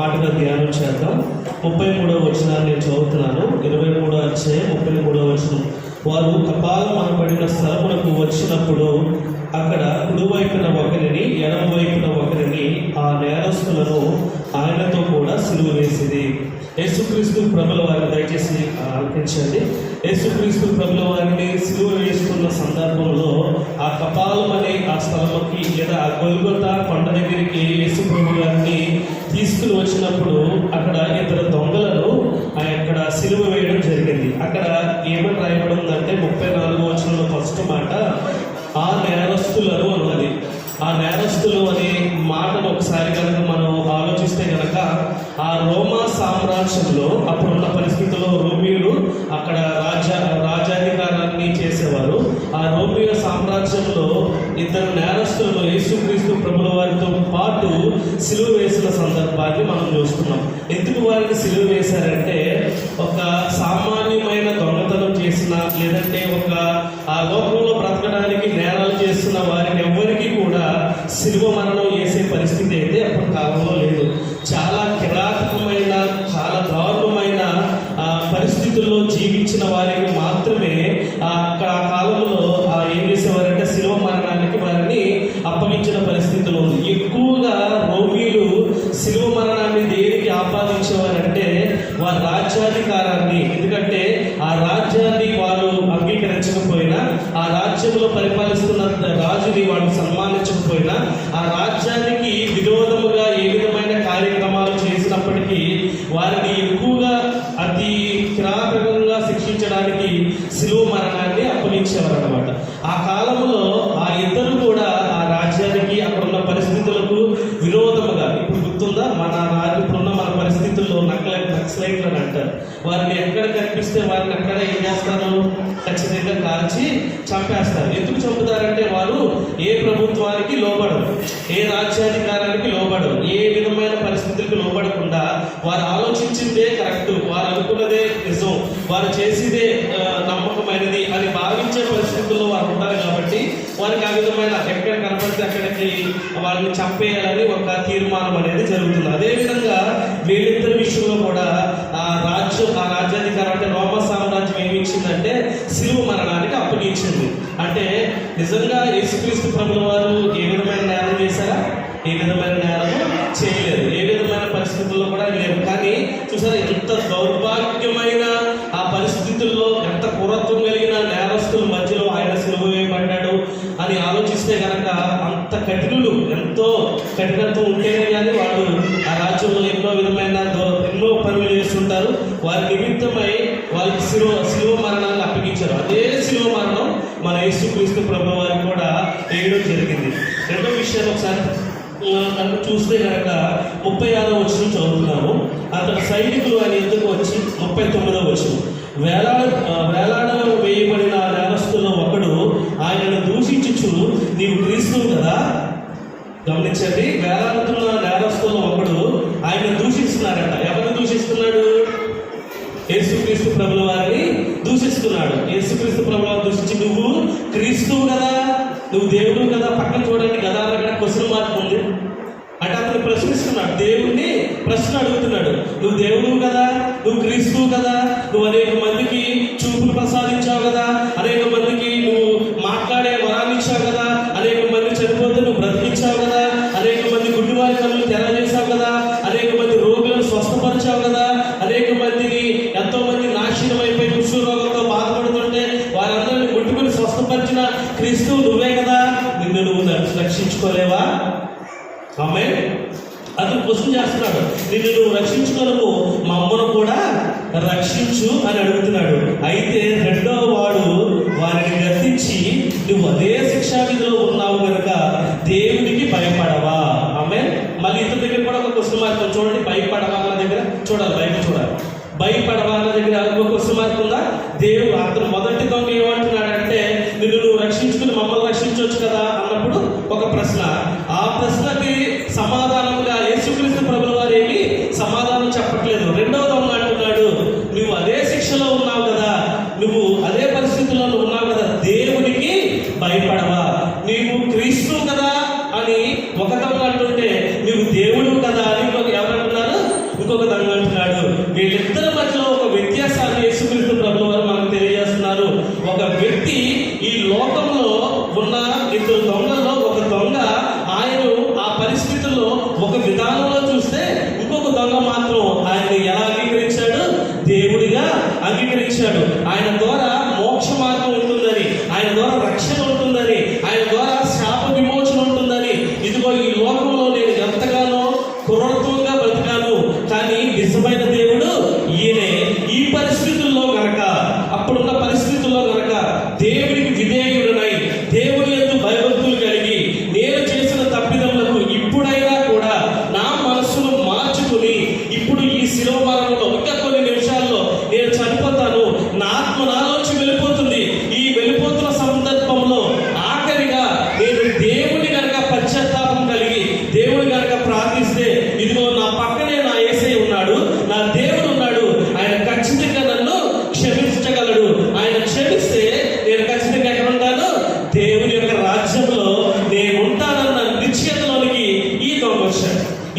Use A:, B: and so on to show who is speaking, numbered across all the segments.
A: పాటగా ధ్యానం చేద్దాం. ముప్పై మూడవ వచనాన్ని నేను చదువుతున్నాను. ఇరవై మూడో అధ్యాయం ముప్పై మూడవ వచనం. వారు కపాలం అనబడిన స్థలమునకు వచ్చినప్పుడు అక్కడ కుడివైపున ఒకరిని ఎడమ వైపున ఒకరిని ఆ నేరస్తులను ఆయనతో కూడా సిలువ వేసింది. యేసుక్రీస్తు ప్రభుల వారిని దయచేసి ఆలకించండి. యేసుక్రీస్తు ప్రభుల వారిని సిలువ వేస్తున్న సందర్భంలో ఆ కపాలం అనే ఆ స్థలంకి లేదా ఆ గొల్గొత కొండ దగ్గరికి యేసు ప్రభు గారిని తీసుకుని వచ్చినప్పుడు అక్కడ ఇద్దరు దొంగలను అక్కడ సిలువ వేయడం జరిగింది. అక్కడ ఏమని రాయబడి ఉందంటే ముప్పై నాలుగు వచనంలో ఫస్ట్ మాట ఆ నేరస్తులను అన్నది. ఆ నేరస్తులు అనే మాటను ఒకసారి కనుక మనం ఆలోచిస్తే కనుక ఆ రోమా సామ్రాజ్యంలో అప్పుడున్న పరిస్థితుల్లో రోమియోలు అక్కడ రాజ్య రాజాధికారాన్ని చేసేవారు. ఆ రోమియో సామ్రాజ్యంలో ఇద్దరు నేర యేసుక్రీస్తు ప్రభుల వారితో పాటు సిలువ వేసిన సందర్భాన్ని మనం చూస్తున్నాం. ఎందుకు వారిని సిలువ వేశారంటే ఒక సామాన్యమైన దొంగతనం చేసిన లేదంటే ఒక ఆ లోకంలో బ్రతకడానికి నేరాలు చేస్తున్న వారిని ఎవ్వరికీ కూడా సిలువ మరణం చేసే పరిస్థితి అయితే అప్పటి కాలంలో లేదు చాలా కిరాతకమైన చాలా దారుణమైన ఆ, పరిస్థితుల్లో జీవించిన వారికి మాత్రమే ఆ అక్క- ఆ కాలంలో ఆ ఏం చేసేవారంటే శిలువ మరణానికి వారిని అప్పగించిన పరిస్థితులు ఉంది ఎక్కువగా రోగిలు శిలువ మరణాన్ని దేనికి ఆపాదించేవారంటే వారి రాజ్యాధికారాన్ని ఎందుకంటే ఆ రాజ్యాన్ని వారు అంగీకరించకపోయినా ఆ రాజ్యంలో పరిపాలిస్తున్న రాజుని వాళ్ళు సన్మానించకపోయినా ఆ రాజ్యానికి విరోధముగా ఏ విధమైన కార్యక్రమాలు చేసినప్పటికీ వారిని ఎక్కువగా అతి కిరాతకంగా శిక్షించడానికి శిలువ మరణాన్ని అప్పగించేవారు అనమాట ఆ కాలంలో ఆ ఇద్దరు కూడా ఆ రాజ్యానికి అక్కడ ఉన్న పరిస్థితులకు విరోధముగా ఇప్పుడు గుర్తుందా మన రాజు ఇప్పుడున్న మన పరిస్థితుల్లో నక్ల నక్సలైట్లు అని అంటారు. వారిని ఎక్కడ కనిపిస్తే వారిని అక్కడ ఏం చేస్తారు? ఖచ్చితంగా కాల్చి చంపేస్తారు. ఎందుకు చంపుతారంటే వారు ఏ ప్రభుత్వానికి లోబడరు ఏ రాజ్యాధికారానికి లోబడరు ఏ విధమైన పరిస్థితులకు లోబడకుండా వారు ఆలోచించిందే కరెక్ట్ వారు అనుకున్నదే నిజం వారు చేసేదే నమ్మకమైనది అని భావించే పరిస్థితుల్లో వారు ఉంటారు కాబట్టి వారికి ఆ విధమైన ఎక్కడ వాళ్ళని చంపేయాలని ఒక తీర్మానం అనేది జరుగుతుంది. అదేవిధంగా వీళ్ళిద్దరి విషయంలో కూడా ఆ రాజ్యం ఆ రాజ్యాధికారం అంటే రోమ సామ్రాజ్యం ఏమిచ్చిందంటే ఇచ్చిందంటే మరణానికి అప్పగించింది అంటే నిజంగా యేసుక్రీస్తు ప్రభుల వారు ఏ విధమైన నేరం చేశారా? ఏ విధమైన నేరం చేయలేదు. ఏ విధమైన పరిస్థితుల్లో కూడా లేవు. కానీ చూసారా ఎంత దౌర్భాగ్యమైన ఆ పరిస్థితుల్లో ఎంత కురత్వం కలిగిన నేరస్తుల మధ్యలో ఆయన సులువు వేయబడ్డాడు అని ఆలోచిస్తే కనుక అంత కఠినులు ఎంతో కఠినత్వం ఉంటేనే కానీ వాళ్ళు ఆ రాజ్యంలో ఎన్నో విధమైన దో- ఎన్నో పనులు చేస్తుంటారు. వారి నిమిత్తమై వాళ్ళకి శిలువ శిలువ మరణాన్ని అప్పగించారు. అదే శిలువ మరణం మన యేసుక్రీస్తు ప్రభు వారికి కూడా వేయడం జరిగింది. రెండో విషయం ఒకసారి ఆ, కనుక చూస్తే కనుక ముప్పై ఆరో వచ్చిన చదువుతున్నాము. అక్కడ సైనికులు అని ఎందుకు వచ్చి ముప్పై తొమ్మిదో వచ్చిన వేలాడ ఆ, వేలాడ వేయబడిన నేరస్తుల్లో ఒకడు దూషించుచు నీవు క్రీస్తువు కదా? గమనించండి వేలాడుతున్న నేరస్తులు ఒకడు ఆయన దూషిస్తున్నాడట. ఎవరిని దూషిస్తున్నాడు? యేసుక్రీస్తు ప్రభుల వారిని దూషిస్తున్నాడు. యేసుక్రీస్తు ప్రభుల దూషించి నువ్వు క్రీస్తువు కదా? నువ్వు దేవుడు కదా? పక్కన చూడండి కదా అక్కడ క్వశ్చన్ మార్క్ ఉంది. అంటే అతను ప్రశ్నిస్తున్నాడు. దేవుణ్ణి ప్రశ్న అడుగుతున్నాడు. నువ్వు దేవుడు కదా? నువ్వు క్రీస్తువు కదా? నువ్వు అనేక మందికి చూపులు ప్రసాదించావు కదా? రక్షించుకోలేవా? ఆమె అతను క్వశ్చన్ చేస్తున్నాడు. నిన్ను నువ్వు రక్షించుకోలేము మా అమ్మను కూడా రక్షించు అని అడుగుతున్నాడు. అయితే రెండవ వాడు వారిని గర్తించి నువ్వు అదే శిక్షా విధిలో ఉన్నావు కనుక దేవునికి భయపడవా? ఆమె మళ్ళీ ఇతని దగ్గర కూడా ఒక క్వశ్చన్ మార్క్ చూడండి భయపడవా అన్న దగ్గర చూడాలి బయట చూడాలి. భయపడవా అన్న దగ్గర ఒక క్వశ్చన్ మార్క్ ఉందా? దేవుడు అతను మొదటి దొంగ ఏమంటున్నాడంటే నిన్ను నువ్వు రక్షించుకుని మమ్మల్ని రక్షించవచ్చు కదా అన్నప్పుడు ఒక ప్రశ్న. ఆ ప్రశ్నకి సమాధానంగా యేసుక్రీస్తు ప్రభుల వారు ఏమి సమాధానం చెప్పట్లేదు. రెండవ దొంగ అంటున్నాడు నువ్వు అదే శిక్షలో ఉన్నావు కదా. నువ్వు అదే పరిస్థితుల్లో ఉన్నావు కదా. దేవునికి భయపడవా. నీవు క్రీస్తు కదా అని ఒక దొంగ అంటుంటే నువ్వు దేవుడు కదా అని ఇంకొక ఎవరంటున్నారు ఇంకొక అంగీకరించాడు ఆయన ద్వారా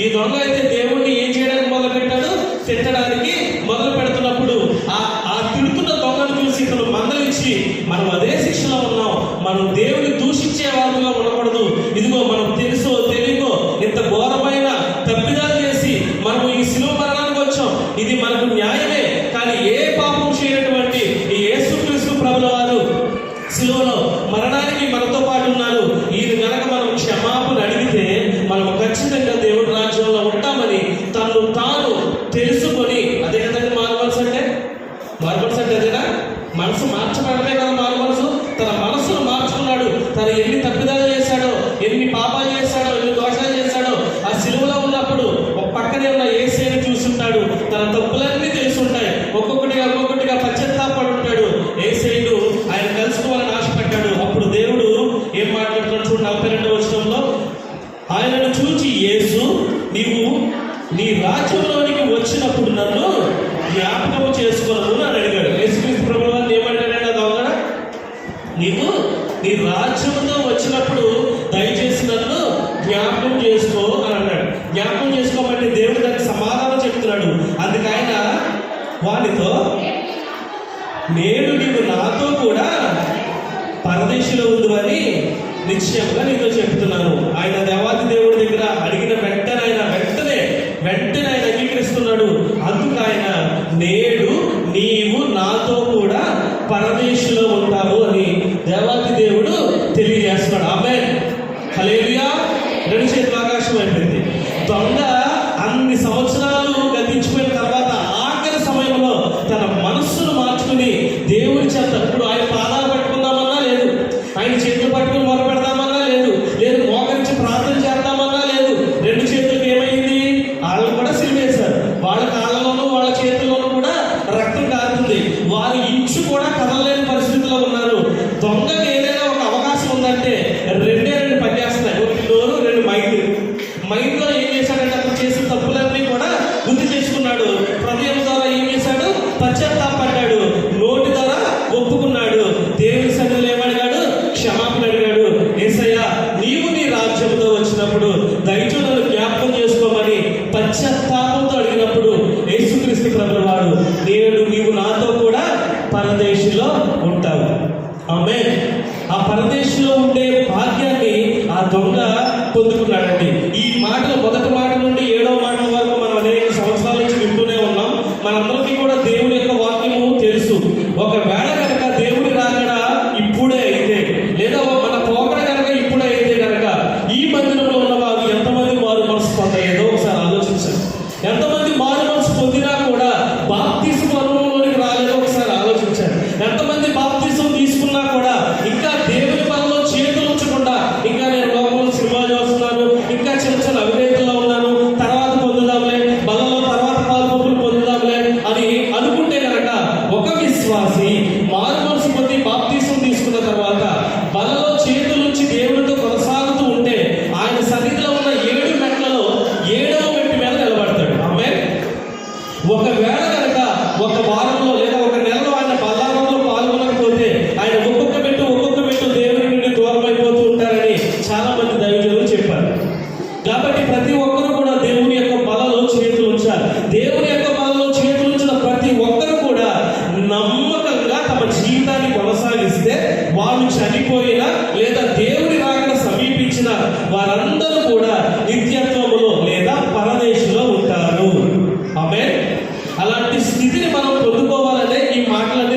A: ఈ దొంగ అయితే tanto నిశ్చయంగా నేను చెప్తున్నాను. ఆయన దేవాది దేవుడి దగ్గర అడిగిన వెంటనే ఆయన వెంటనే వెంటనే ఆయన అంగీకరిస్తున్నాడు. అందుకు ఆయన నేడు నీవు నాతో కూడా పరమేశ్వరులో ఉంటావు అని దేవా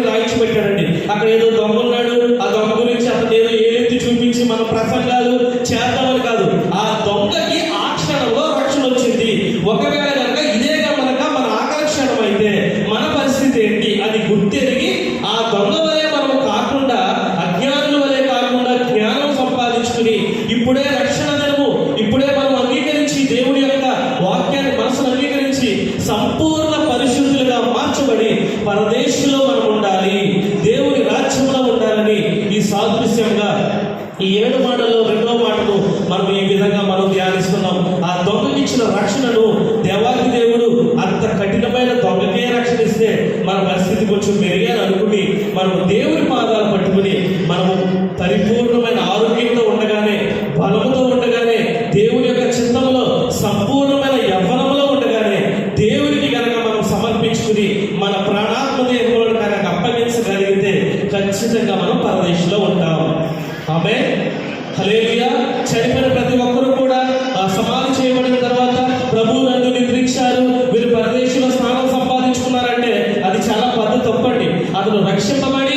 A: రాయించి పెట్టాడండి అక్కడ ఏదో దొంగ ఉన్నాడు. ఆ దొంగ గురించి అతను ఏదో ఏలెత్తి చూపించి మన ప్రసంగాలు చేద్దామని కాదు. ఆ దొంగకి ఆ క్షణంలో రక్షణ వచ్చింది. ఒకవేళ కనుక ఇదే కనుక మన ఆకర్షణం అయితే మన పరిస్థితి ఏంటి? అది గుర్తెరిగి ఆ దొంగ వలె మనం కాకుండా అజ్ఞానుల వలె కాకుండా జ్ఞానం సంపాదించుకుని ఇప్పుడే రక్షణ ధనము ఇప్పుడే మనం అంగీకరించి దేవుడి యొక్క వాక్యాన్ని మనసును అంగీకరించి సంపూర్ణ పరిశుద్ధులుగా మార్చబడి పరదేశంలో പരിശ്രമമാണ്